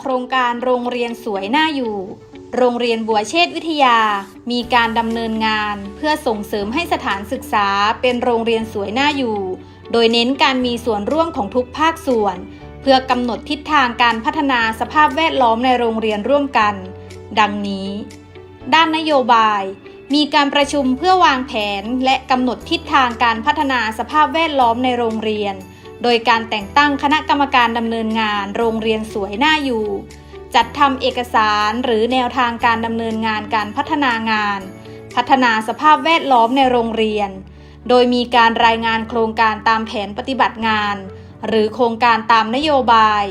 โครงการโรงเรียนสวยน่าอยู่ โรงเรียนบัวเชษวิทยา มีการดำเนินงานเพื่อส่งเสริมให้สถานศึกษาเป็นโรงเรียนสวยน่าอยู่ โดยเน้นการมีส่วนร่วมของทุกภาคส่วน เพื่อกำหนดทิศทางการพัฒนาสภาพแวดล้อมในโรงเรียนร่วมกัน ดังนี้ ด้านนโยบายมีการประชุมเพื่อวางแผนและกำหนดทิศทางการพัฒนาสภาพแวดล้อมในโรงเรียน โดยการแต่งตั้งคณะกรรมการดำเนินงานโรงเรียนสวยน่าอยู่ จัดทำเอกสารหรือแนวทางการดำเนินงานการพัฒนางาน พัฒนาสภาพแวดล้อมในโรงเรียน โดยมีการรายงานโครงการตามแผนปฏิบัติงาน หรือโครงการตามนโยบาย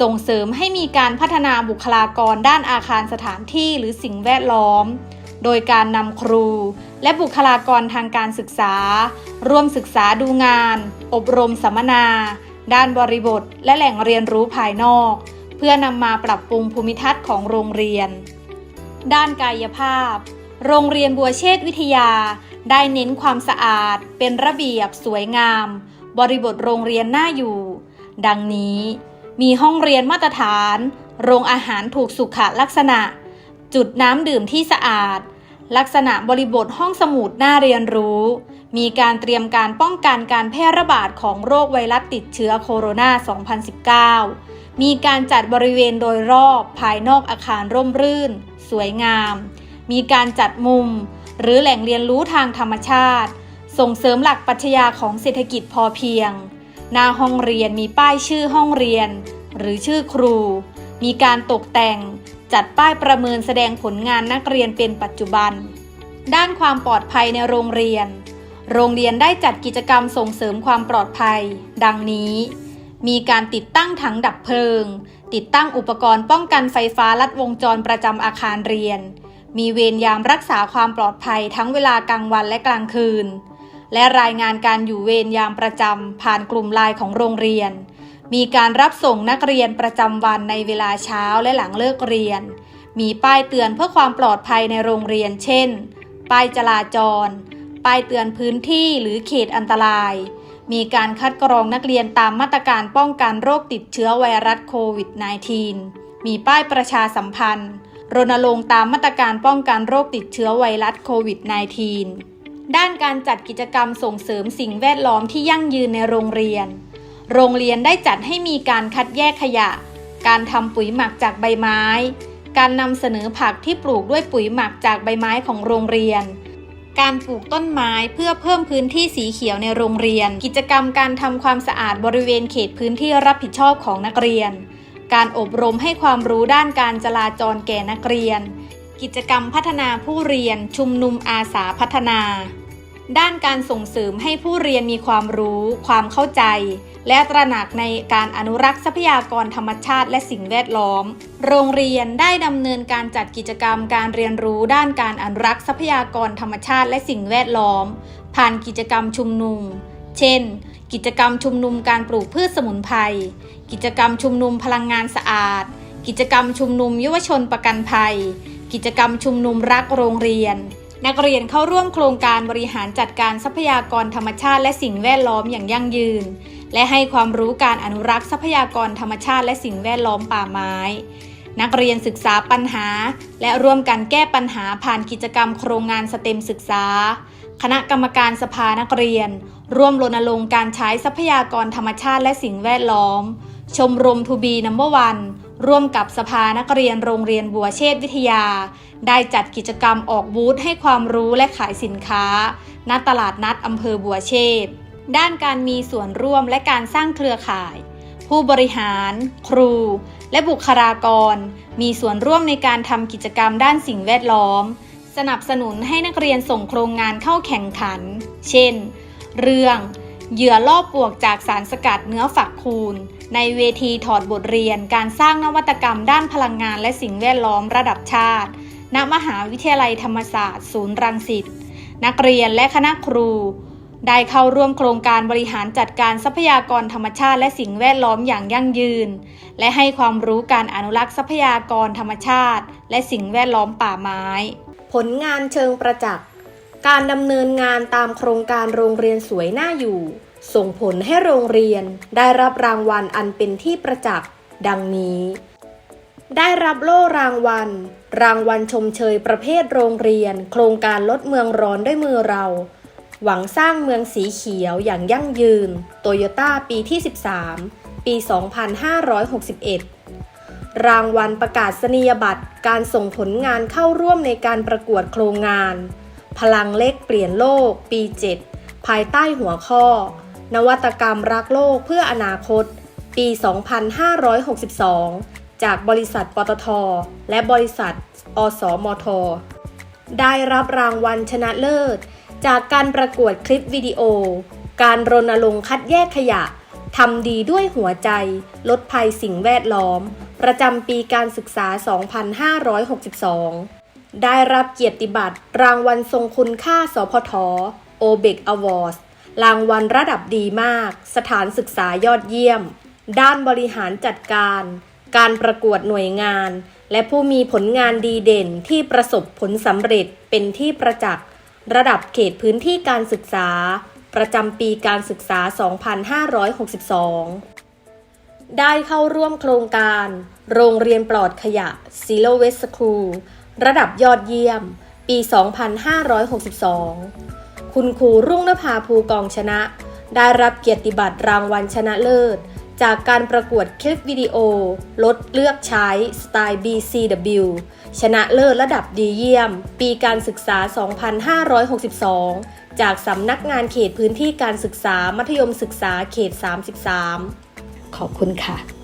ส่งเสริมให้มีการพัฒนาบุคลากรด้านอาคารสถานที่หรือสิ่งแวดล้อม โดยการนำครู และบุคลากรทางการศึกษา ร่วมศึกษาดูงาน อบรมสัมมนา ด้านบริบท และแหล่งเรียนรู้ภายนอก เพื่อนำมาปรับปรุงภูมิทัศน์ของโรงเรียน ด้านกายภาพ โรงเรียนบัวเชษวิทยา ได้เน้นความสะอาด เป็นระเบียบ สวยงาม บริบทโรงเรียนน่าอยู่ ดังนี้ มีห้องเรียนมาตรฐาน โรงอาหารถูกสุขลักษณะจุดน้ำดื่มที่สะอาด ลักษณะบริบทห้องสมุดน่าเรียนรู้ มีการเตรียมการป้องกันการแพร่ระบาดของโรคไวรัสติดเชื้อโคโรนา 2019 มีการจัดบริเวณโดยรอบภายนอกอาคารร่มรื่น สวยงาม มีการจัดมุม หรือแหล่งเรียนรู้ทางธรรมชาติ ส่งเสริมหลักปรัชญาของเศรษฐกิจพอเพียง หน้าห้องเรียนมีป้ายชื่อห้องเรียน หรือชื่อครู มีการตกแต่ง จัดป้ายประเมินแสดงผลงานนักเรียนเป็นปัจจุบัน ด้านความปลอดภัยในโรงเรียน โรงเรียนได้จัดกิจกรรมส่งเสริมความปลอดภัย ดังนี้ มีการติดตั้งถังดับเพลิง ติดตั้งอุปกรณ์ป้องกันไฟฟ้าลัดวงจรประจำอาคารเรียน มีเวรยามรักษาความปลอดภัยทั้งเวลากลางวันและกลางคืน และรายงานการอยู่เวรยามประจำผ่านกลุ่มไลน์ของโรงเรียน มีการรับส่งนักเรียนประจำวันในเวลาเช้าและหลังเลิกเรียน มีป้ายเตือนเพื่อความปลอดภัยในโรงเรียน เช่น ป้ายจราจร ป้ายเตือนพื้นที่หรือเขตอันตราย มีการคัดกรองนักเรียนตามมาตรการป้องกันโรคติดเชื้อไวรัสโควิด -19 มีป้ายประชาสัมพันธ์ รณรงค์ตามมาตรการป้องกันโรคติดเชื้อไวรัสโควิด -19 ด้านการจัดกิจกรรมส่งเสริมสิ่งแวดล้อมที่ยั่งยืนในโรงเรียน โรงเรียนได้จัดให้มีการคัดแยกขยะ การทำปุ๋ยหมักจากใบไม้ การนำเสนอผักที่ปลูกด้วยปุ๋ยหมักจากใบไม้ของโรงเรียน การปลูกต้นไม้เพื่อเพิ่มพื้นที่สีเขียวในโรงเรียน กิจกรรมการทำความสะอาดบริเวณเขตพื้นที่รับผิดชอบของนักเรียน การอบรมให้ความรู้ด้านการจราจรแก่นักเรียน กิจกรรมพัฒนาผู้เรียนชุมนุมอาสาพัฒนา ด้านการส่งเสริมให้ผู้เรียนมีความรู้ ความเข้าใจ และตระหนักในการอนุรักษ์ทรัพยากรธรรมชาติและสิ่งแวดล้อม โรงเรียนได้ดำเนินการจัดกิจกรรมการเรียนรู้ด้านการอนุรักษ์ทรัพยากรธรรมชาติและสิ่งแวดล้อม ผ่านกิจกรรมชุมนุม เช่น กิจกรรมชุมนุมการปลูกพืชสมุนไพร กิจกรรมชุมนุมพลังงานสะอาด กิจกรรมชุมนุมยุวชนประกันภัย กิจกรรมชุมนุมรักโรงเรียน นักเรียนเข้าร่วมโครงการบริหารจัดการทรัพยากรธรรมชาติและสิ่งแวดล้อมอย่างยั่งยืน และให้ความรู้การอนุรักษ์ทรัพยากรธรรมชาติและสิ่งแวดล้อมป่าไม้ นักเรียนศึกษาปัญหา และร่วมกันแก้ปัญหาผ่านกิจกรรมโครงงานสเต็มศึกษา คณะกรรมการสภานักเรียน ร่วมรณรงค์การใช้ทรัพยากรธรรมชาติและสิ่งแวดล้อม ชมรมทูบีนัมเบอร์วัน ร่วมกับสภานักเรียนโรงเรียนบัวเชษวิทยา ได้จัดกิจกรรมออกบูธให้ความรู้และขายสินค้า ณตลาดนัดอำเภอบัวเชษด้านการมีส่วนร่วมและการสร้างเครือข่าย ผู้บริหาร ครู และบุคลากร มีส่วนร่วมในการทำกิจกรรมด้านสิ่งแวดล้อม สนับสนุนให้นักเรียนส่งโครงงานเข้าแข่งขัน เช่น เรื่อง เหยื่อล่อปวกจากสารสกัดเนื้อฝักคูณ ในเวทีถอดบทเรียนการสร้างนวัตกรรมด้านพลังงานและสิ่งแวดล้อมระดับชาติ ณ มหาวิทยาลัยธรรมศาสตร์ ศูนย์รังสิต นักเรียนและคณะครู ได้เข้าร่วมโครงการบริหารจัดการทรัพยากรธรรมชาติและสิ่งแวดล้อมอย่างยั่งยืน และให้ความรู้การอนุรักษ์ทรัพยากรธรรมชาติ และสิ่งแวดล้อมป่าไม้ ผลงานเชิงประจักษ์ การดำเนินงานตามโครงการโรงเรียนสวยน่าอยู่ ส่งผลให้โรงเรียนได้รับรางวัลอันเป็นที่ประจักษ์ดังนี้ ได้รับโล่รางวัล รางวัลชมเชยประเภทโรงเรียน โครงการลดเมืองร้อนด้วยมือเรา หวังสร้างเมืองสีเขียวอย่างยั่งยืนโตโยต้าปีที่ 13 ปี 2561รางวัลประกาศนียบัตรการส่งผลงานเข้าร่วมในการประกวดโครงงาน พลังเล็กเปลี่ยนโลกปี 7 ภายใต้หัวข้อ นวัตกรรมรักโลกเพื่ออนาคต ปี 2562 จากบริษัทปตท และบริษัท อสมท ได้รับรางวัลชนะเลิศ จากการประกวดคลิปวิดีโอ การรณรงค์คัดแยกขยะทำดีด้วยหัวใจ ลดภัยสิ่งแวดล้อม ประจำปีการศึกษา 2562 ได้รับเกียรติบัตรรางวัลทรงคุณค่าสพทโอเบกอวอร์ด รางวัลระดับดีมาก สถานศึกษายอดเยี่ยม ด้านบริหารจัดการ การประกวดหน่วยงาน และผู้มีผลงานดีเด่นที่ประสบผลสำเร็จเป็นที่ประจักษ์ ระดับเขตพื้นที่การศึกษา ประจำปีการศึกษา 2562 ได้เข้าร่วมโครงการ โรงเรียนปลอดขยะ Zero Waste School ระดับยอดเยี่ยม ปี 2562 คุณครูรุ่งนภาภูกองชนะ ได้รับเกียรติบัตรรางวัลชนะเลิศ จากการประกวดคลิปวิดีโอ ลดเลือกใช้สไตล์ BCW ชนะเลิศระดับดีเยี่ยม ปีการศึกษา 2562 จากสำนักงานเขตพื้นที่การศึกษามัธยมศึกษาเขต 33 ขอบคุณค่ะ